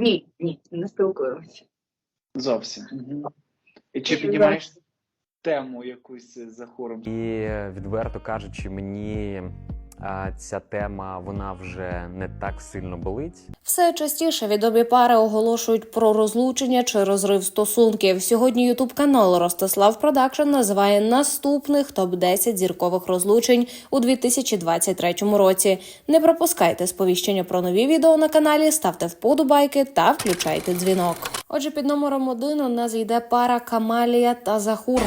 Ні, ні, не спілкуємося. Зовсім. Угу. І чи піднімаєш тему якусь за хором? І відверто кажучи, мені ця тема вона вже не так сильно болить. Все частіше відомі пари оголошують про розлучення чи розрив стосунків. Сьогодні Ютуб канал Ростислав Продакшн називає наступних топ 10 зіркових розлучень у 2023 році. Не пропускайте сповіщення про нові відео на каналі, ставте вподобайки та включайте дзвінок. Отже, під номером один у нас йде пара Камалія та Захур.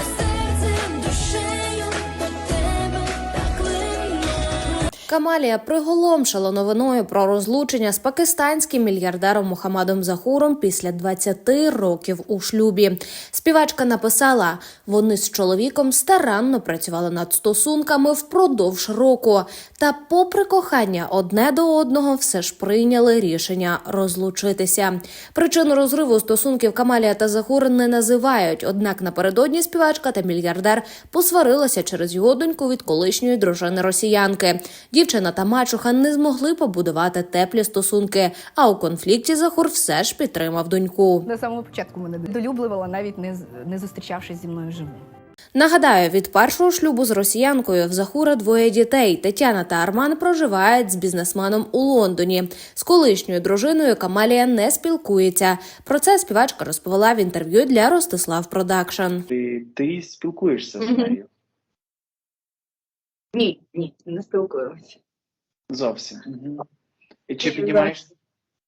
Камалія приголомшила новиною про розлучення з пакистанським мільярдером Мухаммадом Захуром після 20 років у шлюбі. Співачка написала: вони з чоловіком старанно працювали над стосунками впродовж року. Та, попри кохання одне до одного, все ж прийняли рішення розлучитися. Причину розриву стосунків Камалія та Захур не називають. Однак напередодні співачка та мільярдер посварилася через його доньку від колишньої дружини росіянки. Дівчина та мачуха не змогли побудувати теплі стосунки. А у конфлікті Захур все ж підтримав доньку. До самого початку мене долюблювала, навіть не, з- не зустрічавшись зі мною живу. Нагадаю, від першого шлюбу з росіянкою в Захура двоє дітей. Тетяна та Арман проживають з бізнесменом у Лондоні. З колишньою дружиною Камалія не спілкується. Про це співачка розповіла в інтерв'ю для Ростислав Продакшн. Ти, ти спілкуєшся з нею? Ні, ні, не спілкуємося. Зовсім. Угу. І чи піднімаєш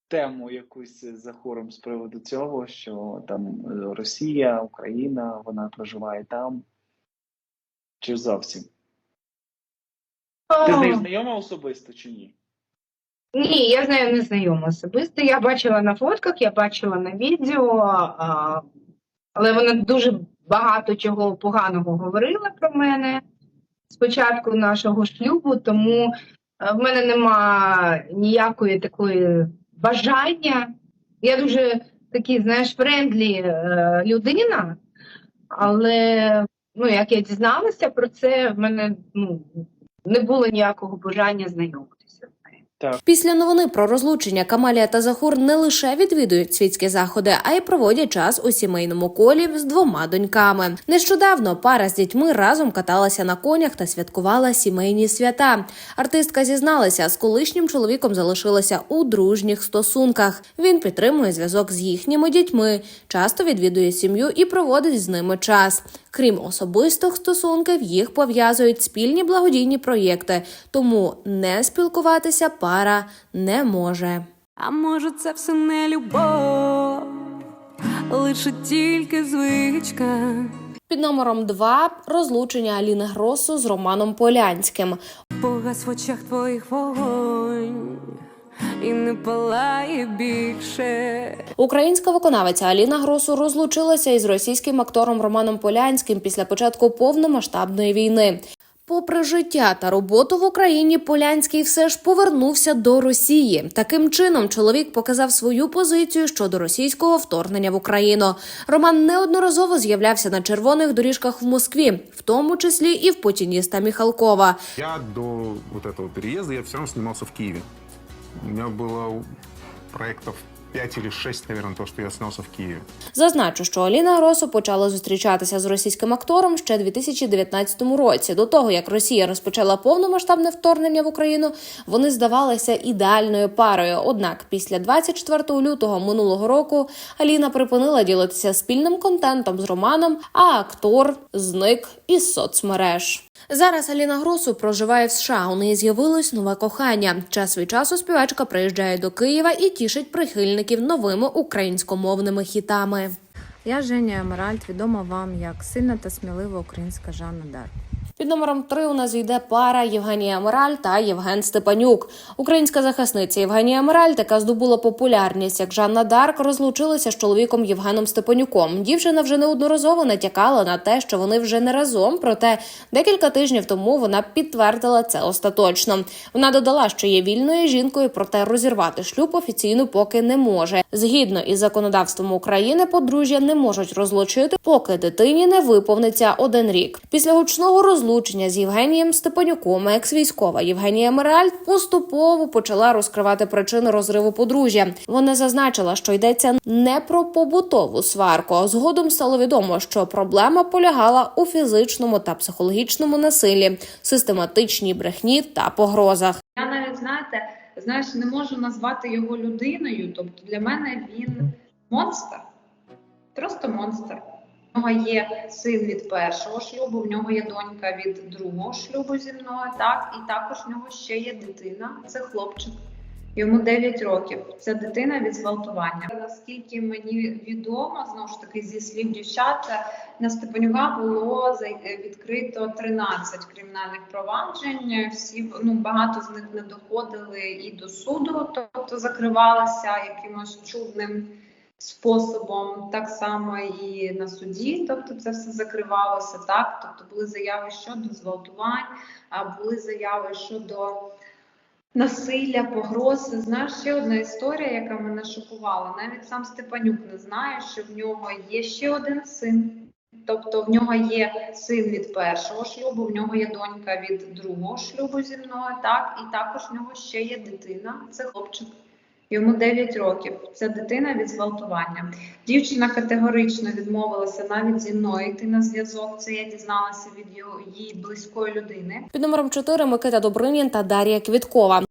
тему якусь за хором з приводу цього, що там е, Росія, Україна, вона проживає там? Чи зовсім? Ти з нею знайома особисто чи ні? Ні, я з нею не знайома особисто. Я бачила на фотках, я бачила на відео, а, але вона дуже багато чого поганого говорила про мене з початку нашого шлюбу, тому е, в мене нема ніякої такої бажання. Я дуже такий, знаєш, френдлі людина, але ну, як я дізналася про це, в мене ну, не було ніякого бажання знайомитися нею. Після новини про розлучення Камалія та Захур не лише відвідують світські заходи, а й проводять час у сімейному колі з двома доньками. Нещодавно пара з дітьми разом каталася на конях та святкувала сімейні свята. Артистка зізналася, з колишнім чоловіком залишилася у дружніх стосунках. Він підтримує зв'язок з їхніми дітьми, часто відвідує сім'ю і проводить з ними час. Крім особистих стосунків, їх пов'язують спільні благодійні проєкти, тому не спілкуватися пара не може. А може, це все не любов, лише тільки звичка. Під номером 2 розлучення Аліни Гросу з Романом Полянським. Погас в очах твоїх вогонь і не палає більше. Українська виконавиця Аліна Гросу розлучилася із російським актором Романом Полянським після початку повномасштабної війни. Попри життя та роботу в Україні, Полянський все ж повернувся до Росії. Таким чином, чоловік показав свою позицію щодо російського вторгнення в Україну. Роман неодноразово з'являвся на червоних доріжках в Москві, в тому числі і в Путініста Міхалкова. Я до вот этого переезда я все равно снимался в Киеве. У меня было проектов 5 или 6, наверное, то, что я снялся в Киеве. Зазначу, що Аліна Гросу почала зустрічатися з російським актором ще 2019 році. До того як Росія розпочала повномасштабне вторгнення в Україну, вони здавалися ідеальною парою. Однак, після 24 лютого минулого року Аліна припинила ділитися спільним контентом з Романом, а актор зник із соцмереж. Зараз Аліна Гросу проживає в США. У неї з'явилось нове кохання. Час від часу співачка приїжджає до Києва і тішить прихильників новими українськомовними хітами. Я Женя Емеральд, відома вам як сильна та смілива українська Жанна Дарк. Під номером 3 у нас йде пара Євгенія Мораль та Євген Степанюк. Українська захисниця Євгенія Мораль, яка здобула популярність як Жанна Дарк, розлучилася з чоловіком Євгеном Степанюком. Дівчина вже неодноразово натякала на те, що вони вже не разом. Проте декілька тижнів тому вона підтвердила це остаточно. Вона додала, що є вільною жінкою, проте розірвати шлюб офіційно поки не може. Згідно із законодавством України, подружжя не можуть розлучити, поки дитині не виповниться один рік. Після гучного розлучення розлучення з Євгенієм Степанюком екс-військова Євгенія Меральд поступово почала розкривати причини розриву подружжя. Вона зазначила, що йдеться не про побутову сварку. а Згодом стало відомо, що проблема полягала у фізичному та психологічному насиллі, систематичній брехні та погрозах. Я навіть знаєте, знаєш, не можу назвати його людиною. Тобто для мене він монстр, просто монстр. Нього є син від першого шлюбу, в нього є донька від другого шлюбу зі мною. Так, і також в нього ще є дитина. Це хлопчик. Йому 9 років. Це дитина від зґвалтування. Наскільки мені відомо, знову ж таки, зі слів дівчат, на Степанюка було відкрито 13 кримінальних проваджень. Всі ну багато з них не доходили і до суду, тобто закривалися якимось чудним способом. Так само і на суді, тобто це все закривалося. Так, тобто були заяви щодо зґвалтувань, а були заяви щодо. Насилля, погрози. Знаєш, ще одна історія, яка мене шокувала. Навіть сам Степанюк не знає, що в нього є ще один син. Тобто в нього є син від першого шлюбу, в нього є донька від другого шлюбу зі мною. Так, і також в нього ще є дитина. Це хлопчик. Йому 9 років. Це дитина від зґвалтування. Дівчина категорично відмовилася навіть зі мною йти на зв'язок. Це я дізналася від її близької людини. Під номером 4 Микита Добринін та Дар'я Квіткова.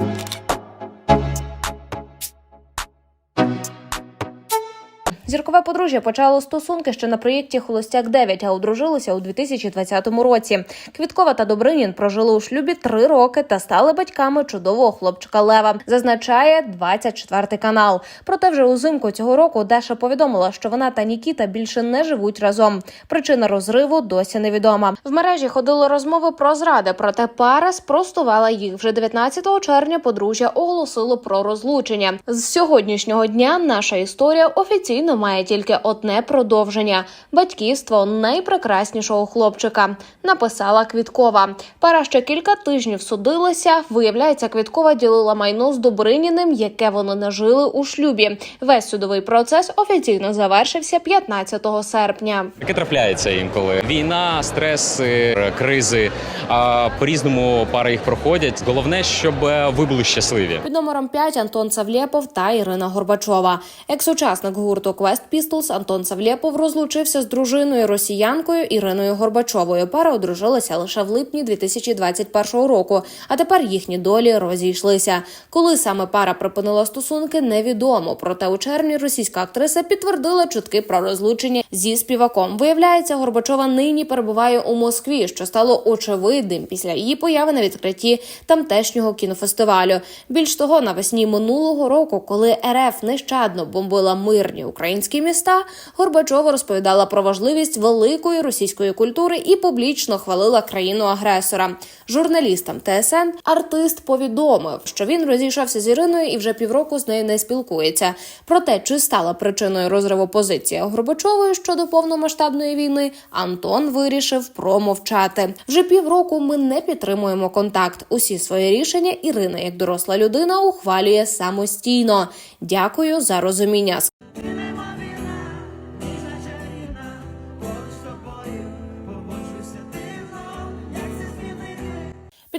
Зіркове подружжя почало стосунки ще на проєкті Холостяк 9 а одружилися у 2020 році. Квіткова та Добринін прожили у шлюбі три роки та стали батьками чудового хлопчика Лева. Зазначає 24 канал. Проте вже узимку цього року Даша повідомила, що вона та Нікіта більше не живуть разом. Причина розриву досі невідома. В мережі ходили розмови про зради, проте пара спростувала їх. Вже 19 червня подружжя оголосило про розлучення. З сьогоднішнього дня наша історія офіційно має тільки одне продовження: батьківство найпрекраснішого хлопчика. Написала Квіткова. Пара ще кілька тижнів судилася. Виявляється, Квіткова ділила майно з Добриніним, яке вони нажили у шлюбі. Весь судовий процес офіційно завершився 15 серпня. Таке трапляється інколи. Війна, стреси, кризи. А по-різному пари їх проходять. Головне, щоб е, ви були щасливі. Під номером 5 Антон Савлєпов та Ірина Горбачова. Екс-учасник гурту Quest Pistols Антон Савлєпов розлучився з дружиною росіянкою Іриною Горбачовою. Пара одружилася лише в липні 2021 року. А тепер їхні долі розійшлися. Коли саме пара припинила стосунки, невідомо. Проте у червні російська актриса підтвердила чутки про розлучення зі співаком. Виявляється, Горбачова нині перебуває у Москві, що стало очевидним після її появи на відкритті тамтешнього кінофестивалю. Більш того, навесні минулого року, коли РФ нещадно бомбила мирні українські міста, Горбачова розповідала про важливість великої російської культури і публічно хвалила країну агресора. Журналістам ТСН артист повідомив, що він розійшовся з Іриною і вже півроку з нею не спілкується. Проте, чи стала причиною розриву позиція Горбачової щодо повномасштабної війни, Антон вирішив промовчати. Вже півроку ми не підтримуємо контакт. Усі свої рішення Ірина, як доросла людина, ухвалює самостійно. Дякую за розуміння.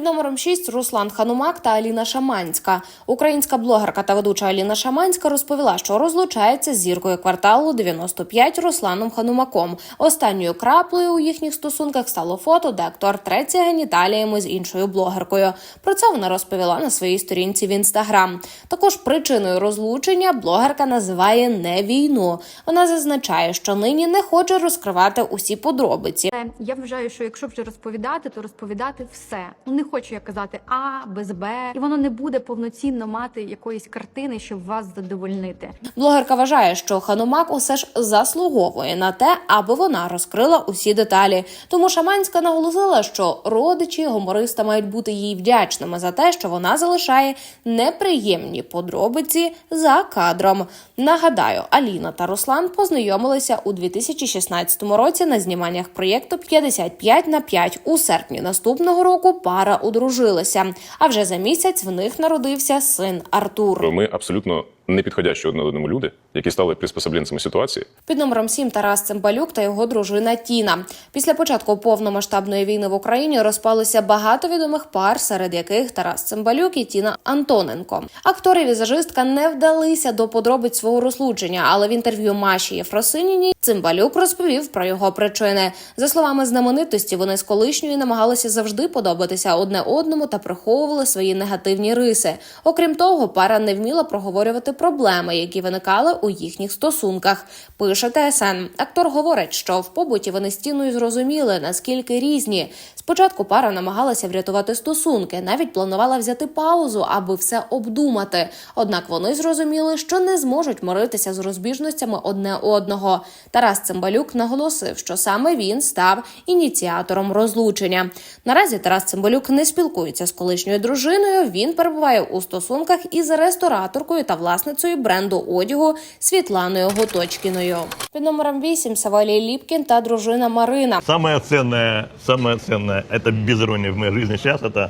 Номером 6 Руслан Ханумак та Аліна Шаманська. Українська блогерка та ведуча Аліна Шаманська розповіла, що розлучається з зіркою кварталу 95 Русланом Ханумаком. Останньою краплею у їхніх стосунках стало фото, де актор треться геніталіями з іншою блогеркою. Про це вона розповіла на своїй сторінці в інстаграм. Також причиною розлучення блогерка називає не війну. Вона зазначає, що нині не хоче розкривати усі подробиці. Я вважаю, що якщо вже розповідати, то розповідати все. Ну не хочу я казати А без Б, і воно не буде повноцінно мати якоїсь картини, щоб вас задовольнити. Блогерка вважає, що Ханумак усе ж заслуговує на те, аби вона розкрила усі деталі. Тому Шаманська наголосила, що родичі гумориста мають бути їй вдячними за те, що вона залишає неприємні подробиці за кадром. Нагадаю, Аліна та Руслан познайомилися у 2016 році на зніманнях проєкту «55 на 5». У серпні наступного року пара одружилася. А вже за місяць в них народився син Артур. Ми абсолютно не підходящі одне одному люди, які стали приспособленцями ситуації. Під номером 7 Тарас Цимбалюк та його дружина Тіна. Після початку повномасштабної війни в Україні розпалося багато відомих пар, серед яких Тарас Цимбалюк і Тіна Антоненко. Актор і візажистка не вдалися до подробиць свого розлучення, але в інтерв'ю Маші Єфросиніній Цимбалюк розповів про його причини. За словами знаменитості, вони з колишньою намагалися завжди подобатися одне одному та приховували свої негативні риси. Окрім того, пара не вміла проговорювати проблеми, які виникали у їхніх стосунках. Пише ТСН. Актор говорить, що в побуті вони з Тіною зрозуміли, наскільки різні. Спочатку пара намагалася врятувати стосунки, навіть планувала взяти паузу, аби все обдумати. Однак вони зрозуміли, що не зможуть миритися з розбіжностями одне одного. Тарас Цимбалюк наголосив, що саме він став ініціатором розлучення. Наразі Тарас Цимбалюк не спілкується з колишньою дружиною. Він перебуває у стосунках із рестораторкою та власницею бренду одягу Світланою Готочкіною. Під номером 8 Савалій Ліпкін та дружина Марина. Самое ценное, самое ценное, это без иронии в моей жизни сейчас, это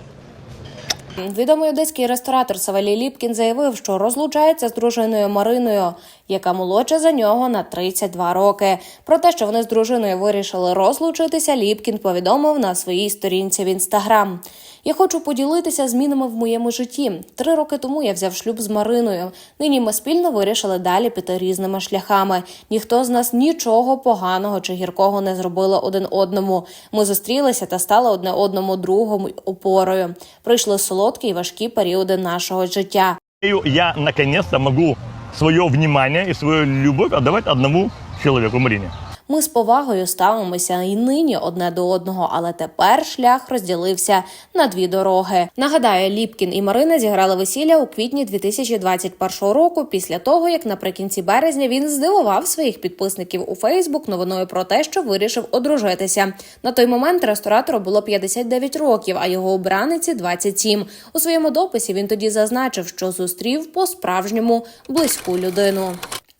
Відомий одеський ресторатор Савалій Ліпкін заявив, що розлучається з дружиною Мариною, яка молодша за нього на 32 роки. Про те, що вони з дружиною вирішили розлучитися, Ліпкін повідомив на своїй сторінці в інстаграм. Я хочу поділитися змінами в моєму житті. Три роки тому я взяв шлюб з Мариною. Нині ми спільно вирішили далі піти різними шляхами. Ніхто з нас нічого поганого чи гіркого не зробили один одному. Ми зустрілися та стали одне одному другом опорою. Прийшли солодкі й важкі періоди нашого життя. я наконец-то могу свое внимание и свою любовь отдавать одному человеку, Марине. Ми з повагою ставимося і нині одне до одного, але тепер шлях розділився на дві дороги. Нагадаю, Ліпкін і Марина зіграли весілля у квітні 2021 року, після того як наприкінці березня він здивував своїх підписників у Фейсбук новиною про те, що вирішив одружитися. На той момент ресторатору було 59 років, а його обраниці 27. У своєму дописі він тоді зазначив, що зустрів по справжньому близьку людину.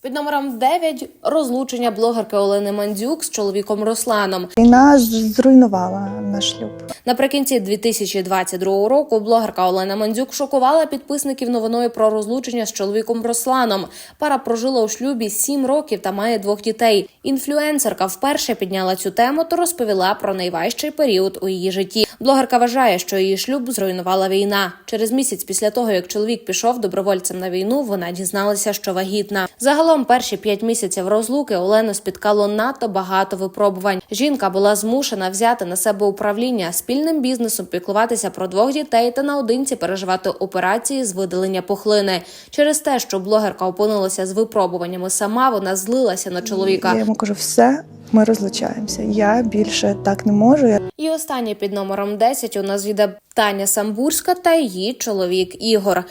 Під номером 9 розлучення блогерки Олени Мандзюк з чоловіком Русланом. Війна зруйнувала наш шлюб. Наприкінці 2022 року блогерка Олена Мандзюк шокувала підписників новиною про розлучення з чоловіком Русланом. Пара прожила у шлюбі 7 років та має двох дітей. Інфлюенсерка вперше підняла цю тему та розповіла про найважчий період у її житті. Блогерка вважає, що її шлюб зруйнувала війна. Через місяць після того, як чоловік пішов добровольцем на війну, вона дізналася, що вагітна. Загалом перші п'ять місяців розлуки Олену спіткало надто багато випробувань. Жінка була змушена взяти на себе управління спільним бізнесом, піклуватися про двох дітей та наодинці переживати операції з видалення пухлини. Через те, що блогерка опинилася з випробуваннями сама, вона злилася на чоловіка. Я йому кажу, все, ми розлучаємося. Я більше так не можу. І останнє під номером 10 у нас йде Таня Самбурська та її чоловік Ігор.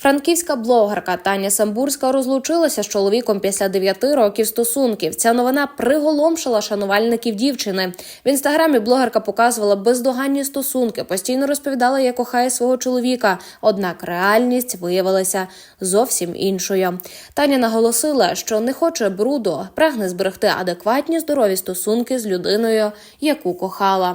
Франківська блогерка Таня Самбурська розлучилася з чоловіком після 9 років стосунків. Ця новина приголомшила шанувальників дівчини. В інстаграмі блогерка показувала бездоганні стосунки, постійно розповідала, як кохає свого чоловіка. Однак реальність виявилася зовсім іншою. Таня наголосила, що не хоче бруду, прагне зберегти адекватні здорові стосунки з людиною, яку кохала.